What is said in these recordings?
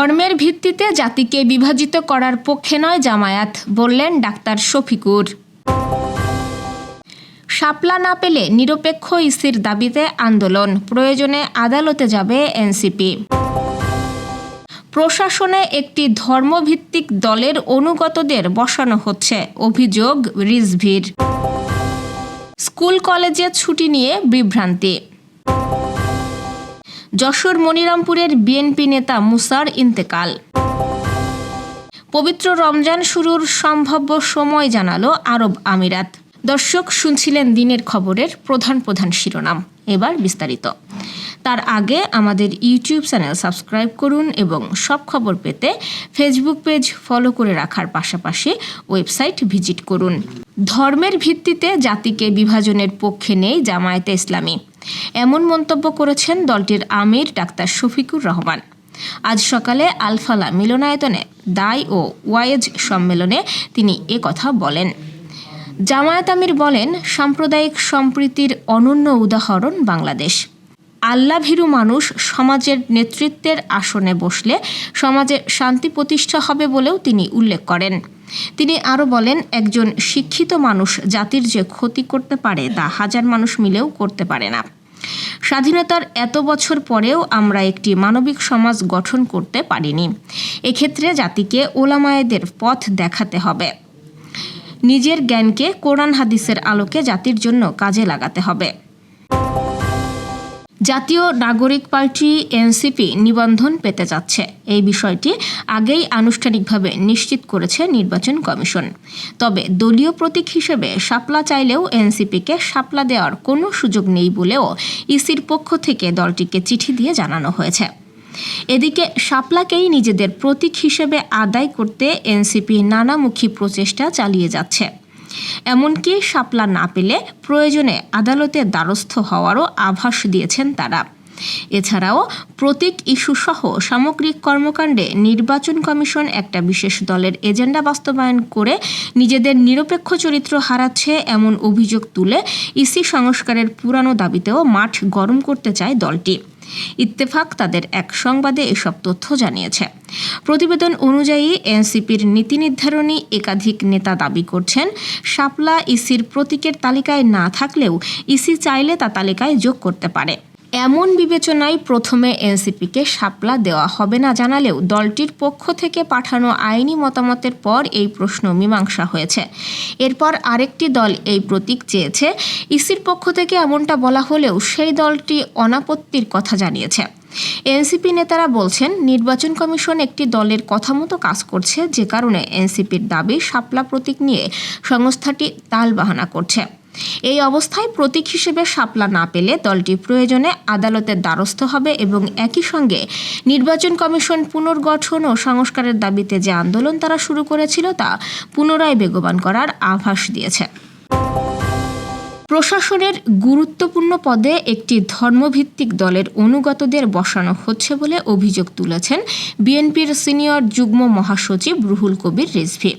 ধর্মের ভিত্তিতে জাতিকে বিভাজিত করার পক্ষে নয় জামায়াত, বললেন ডাক্তার শফিকুর। শাপলা না পেলে নিরপেক্ষ ইসির দাবিতে আন্দোলন, প্রয়োজনে আদালতে যাবে এনসিপি। প্রশাসনে একটি ধর্মভিত্তিক দলের অনুগতদের বসানো হচ্ছে, অভিযোগ রিজভির। স্কুল কলেজে ছুটি নিয়ে বিভ্রান্তি। যশোর মনিরামপুরের বিএনপি নেতা মুসার ইন্তেকাল। পবিত্র রমজান শুরুর সম্ভাব্য সময় জানালো আরব আমিরাত। দর্শক শুনছিলেন দিনের খবরের প্রধান প্রধান শিরোনাম। এবার বিস্তারিত। তার আগে আমাদের ইউটিউব চ্যানেল সাবস্ক্রাইব করুন এবং সব খবর পেতে ফেসবুক পেজ ফলো করে রাখার পাশাপাশি ওয়েবসাইট ভিজিট করুন। ধর্মের ভিত্তিতে জাতিকে বিভাজনের পক্ষে নেই জামায়াতে ইসলামী। এমন মন্তব্য করেছেন দলটির আমির ডাক্তার শফিকুর রহমান। আজ সকালে আলফালা মিলনায়তনে দায় ও ওয়ায়েজ সম্মেলনে তিনি কথা বলেন। জামায়াত আমির বলেন, সাম্প্রদায়িক সম্প্রীতির অনন্য উদাহরণ বাংলাদেশ। আল্লাভীরু মানুষ সমাজের নেতৃত্বের আসনে বসলে সমাজে শান্তি প্রতিষ্ঠা হবে বলেও তিনি উল্লেখ করেন। তিনি আরও বলেন, একজন শিক্ষিত মানুষ জাতির যে ক্ষতি করতে পারে তা হাজার মানুষ মিলেও করতে পারে না। স্বাধীনতার এত বছর পরেও আমরা একটি মানবিক সমাজ গঠন করতে পারিনি। এক্ষেত্রে জাতিকে ওলামায়েদের পথ দেখাতে হবে। নিজের জ্ঞানকে কোরআন হাদিসের আলোকে জাতির জন্য কাজে লাগাতে হবে। জাতীয় নাগরিক পার্টি এনসিপি নিবন্ধন পেতে যাচ্ছে। এই বিষয়টি আগেই আনুষ্ঠানিকভাবে নিশ্চিত করেছে নির্বাচন কমিশন। তবে দলীয় প্রতীক হিসেবে শাপলা চাইলেও এনসিপিকে শাপলা দেওয়ার কোনো সুযোগ নেই বলেও ইসির পক্ষ থেকে দলটিকে চিঠি দিয়ে জানানো হয়েছে। এদিকে শাপলাকেই নিজেদের প্রতীক হিসেবে আদায় করতে এনসিপি নানামুখী প্রচেষ্টা চালিয়ে যাচ্ছে। এমনকি শাপলা না পেলে প্রয়োজনে আদালতের দ্বারস্থ হওয়ারও আভাস দিয়েছেন তারা। এছাড়াও প্রতীক ইস্যুসহ সামগ্রিক কর্মকাণ্ডে নির্বাচন কমিশন একটা বিশেষ দলের এজেন্ডা বাস্তবায়ন করে নিজেদের নিরপেক্ষ চরিত্র হারাচ্ছে এমন অভিযোগ তুলে ইসি সংস্কারের পুরানো দাবিতেও মাঠ গরম করতে চায় দলটি। ইত্তেফাক তাদের এক সংবাদে এসব তথ্য জানিয়েছে। প্রতিবেদন অনুযায়ী এনসিপির নীতি নির্ধারণী একাধিক নেতা দাবি করছেন, শাপলা ইসির প্রতীকের তালিকায় না থাকলেও ইসি চাইলে তা তালিকায় যোগ করতে পারে। এমন বিবেচনায় প্রথমে এনসিপিকে শাপলা দেওয়া হবে না জানালেও দলটির পক্ষ থেকে পাঠানো আইনি মতামতের পর এই প্রশ্ন মীমাংসা হয়েছে। এরপর আরেকটি দল এই প্রতীক চেয়েছে। ইসির পক্ষ থেকে এমনটা বলা হলেও সেই দলটি অনাপত্তির কথা জানিয়েছে। এনসিপি নেতারা বলছেন, নির্বাচন কমিশন একটি দলের কথা মতো কাজ করছে, যে কারণে এনসিপির দাবি শাপলা প্রতীক নিয়ে সংস্থাটি তালবাহানা করছে। এই অবস্থায় প্রতীক হিসেবে শাপলা না পেলে দলটি প্রয়োজনে আদালতের দ্বারস্থ হবে এবং একই সঙ্গে নির্বাচন কমিশন পুনর্গঠন ও সংস্কারের দাবিতে যে আন্দোলন তারা শুরু করেছিল তা পুনরায় বেগবান করার আভাস দিয়েছে। প্রশাসনের গুরুত্বপূর্ণ পদে একটি ধর্মভিত্তিক দলের অনুগতদের বসানো হচ্ছে বলে অভিযোগ তুলেছেন বিএনপির সিনিয়র যুগ্ম মহাসচিব রুহুল কবির রিজভি।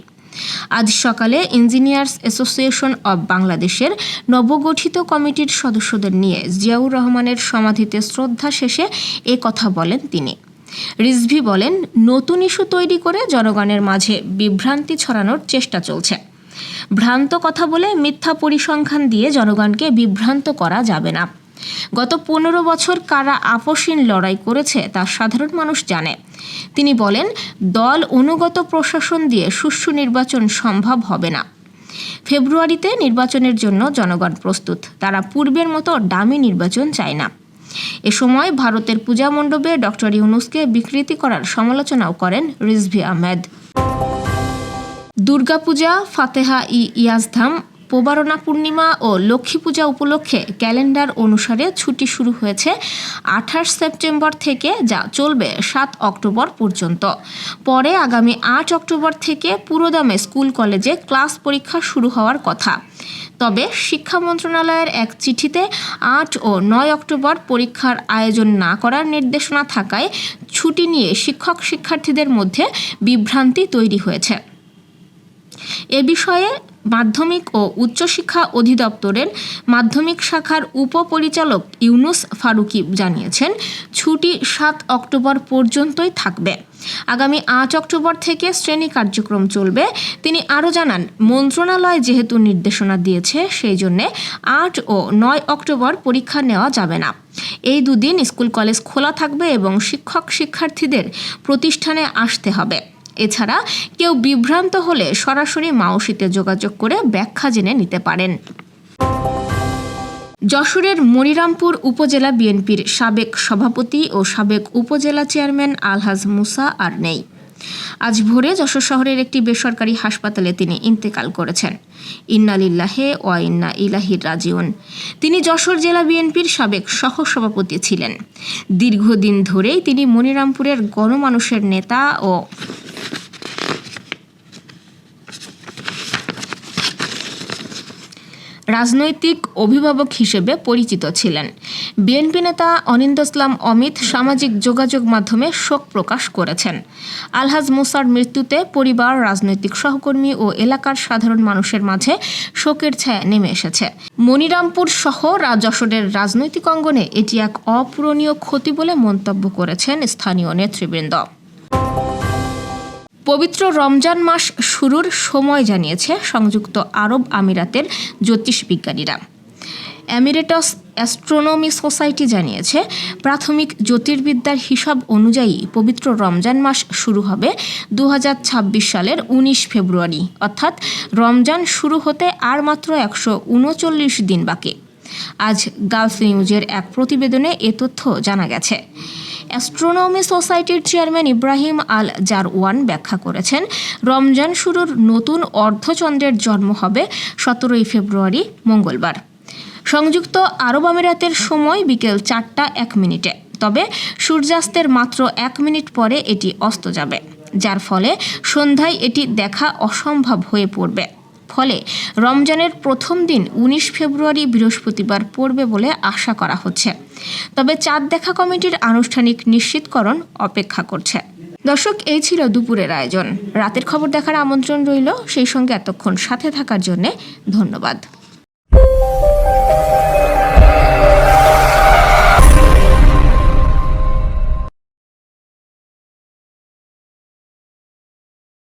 আজ সকালে ইঞ্জিনিয়ার্স অ্যাসোসিয়েশন অব বাংলাদেশের নবগঠিত কমিটির সদস্যদের নিয়ে জিয়াউর রহমানের সমাধিতে শ্রদ্ধা শেষে এ কথা বলেন তিনি। রিজভি বলেন, নতুন ইস্যু তৈরি করে জনগণের মাঝে বিভ্রান্তি ছড়ানোর চেষ্টা চলছে। ভ্রান্ত কথা বলে মিথ্যা পরিসংখ্যান দিয়ে জনগণকে বিভ্রান্ত করা যাবে না। গত পনেরো বছর কারা আপসীন লড়াই করেছে তা সাধারণ মানুষ জানে। তিনি বলেন, দল অনুগত প্রশাসন দিয়ে সুষ্ঠু নির্বাচন সম্ভব হবে না। ফেব্রুয়ারিতে নির্বাচনের জন্য জনগণ প্রস্তুত। তারা পূর্বের মতো ডামি নির্বাচন চায় না। এ সময় ভারতের পূজা মণ্ডপে ডক্টর ইউনুসকে বিকৃতি করার সমালোচনাও করেন রিজভি আহমেদ। দুর্গাপূজা, ফাতেহা ই ইয়াজধাম প্রবারণা পূর্ণিমা ও লক্ষ্মী পূজা উপলক্ষে ক্যালেন্ডার অনুসারে ছুটি শুরু হয়েছে আঠাশ সেপ্টেম্বর থেকে, যা চলবে সাত অক্টোবর পর্যন্ত। পরে আগামী আট অক্টোবর থেকে পুরোদমে স্কুল কলেজে ক্লাস পরীক্ষা শুরু হওয়ার কথা। তবে শিক্ষা মন্ত্রণালয়ের এক চিঠিতে আট ও নয় অক্টোবর পরীক্ষার আয়োজন না করার নির্দেশনা থাকায় ছুটি নিয়ে শিক্ষক শিক্ষার্থীদের মধ্যে বিভ্রান্তি তৈরি হয়েছে। এ বিষয়ে মাধ্যমিক ও উচ্চশিক্ষা অধিদপ্তরের মাধ্যমিক শাখার উপপরিচালক ইউনুস ফারুকি জানিয়েছেন, ছুটি সাত অক্টোবর পর্যন্তই থাকবে। আগামী আট অক্টোবর থেকে শ্রেণি কার্যক্রম চলবে। তিনি আরও জানান, মন্ত্রণালয় যেহেতু নির্দেশনা দিয়েছে, সেই জন্যে আট ও নয় অক্টোবর পরীক্ষা নেওয়া যাবে না। এই দুদিন স্কুল কলেজ খোলা থাকবে এবং শিক্ষক শিক্ষার্থীদের প্রতিষ্ঠানে আসতে হবে। এছাড়া কেউ বিভ্রান্ত হলে সরাসরি মাওসিতে যোগাযোগ করে ব্যাখ্যা জেনে নিতে পারেন। যশোরের মনিরামপুর উপজেলা বিএনপির সাবেক সভাপতি ও সাবেক উপজেলা চেয়ারম্যান আলহাজ মুসা আর নেই। আজ ভোরে যশোর শহরের একটি বেসরকারি হাসপাতালে তিনি ইন্তেকাল করেছেন। ইন্নালিল্লাহে ওয়া ইন্না ইলাহির রাজিউন। তিনি যশোর জেলা বিএনপির সাবেক সহসভাপতি ছিলেন। দীর্ঘদিন ধরেই তিনি মনিরামপুরের গণমানুষের নেতা ও রাজনৈতিক অভিভাবক হিসেবে পরিচিত ছিলেন। বিএনপি নেতা অনিন্দ ইসলাম অমিত সামাজিক যোগাযোগ মাধ্যমে শোক প্রকাশ করেছেন। আলহাজ মুসার মৃত্যুতে পরিবার, রাজনৈতিক সহকর্মী ও এলাকার সাধারণ মানুষের মাঝে শোকের ছায়া নেমে এসেছে। মনিরামপুর সহ যশোরের রাজনৈতিক অঙ্গনে এটি এক অপূরণীয় ক্ষতি বলে মন্তব্য করেছেন স্থানীয় নেতৃবৃন্দ। পবিত্র রমজান মাস শুরুর সময় জানিয়েছে সংযুক্ত আরব আমিরাতের জ্যোতিষ বিজ্ঞানীরা। অ্যামিরেটস অ্যাস্ট্রোনমি সোসাইটি জানিয়েছে, প্রাথমিক জ্যোতির্বিদ্যার হিসাব অনুযায়ী পবিত্র রমজান মাস শুরু হবে দু হাজার ছাব্বিশ সালের উনিশ ফেব্রুয়ারি। অর্থাৎ রমজান শুরু হতে আর মাত্র একশো উনচল্লিশ দিন বাকি। আজ গালফ নিউজের এক প্রতিবেদনে এ তথ্য জানা গেছে। অ্যাস্ট্রোনমি সোসাইটির চেয়ারম্যান ইব্রাহিম আল জারওয়ান ব্যাখ্যা করেছেন, রমজান শুরুর নতুন অর্ধচন্দ্রের জন্ম হবে সতেরোই ফেব্রুয়ারি, মঙ্গলবার। সংযুক্ত আরব আমিরাতের সময় বিকেল চারটা এক মিনিটে, তবে সূর্যাস্তের মাত্র এক মিনিট পরে এটি অস্ত যাবে, যার ফলে সন্ধ্যায় এটি দেখা অসম্ভব হয়ে পড়বে। ফলে রমজানের প্রথম দিন উনিশ ফেব্রুয়ারি বৃহস্পতিবার পড়বে বলে আশা করা হচ্ছে। তবে চাঁদ দেখা কমিটির আনুষ্ঠানিক নিশ্চিতকরণ অপেক্ষা করছে। দর্শক, এই ছিল দুপুরের আয়োজন। রাতের খবর দেখার আমন্ত্রণ রইল। সেই সঙ্গে এতক্ষণ সাথে থাকার জন্যে ধন্যবাদ।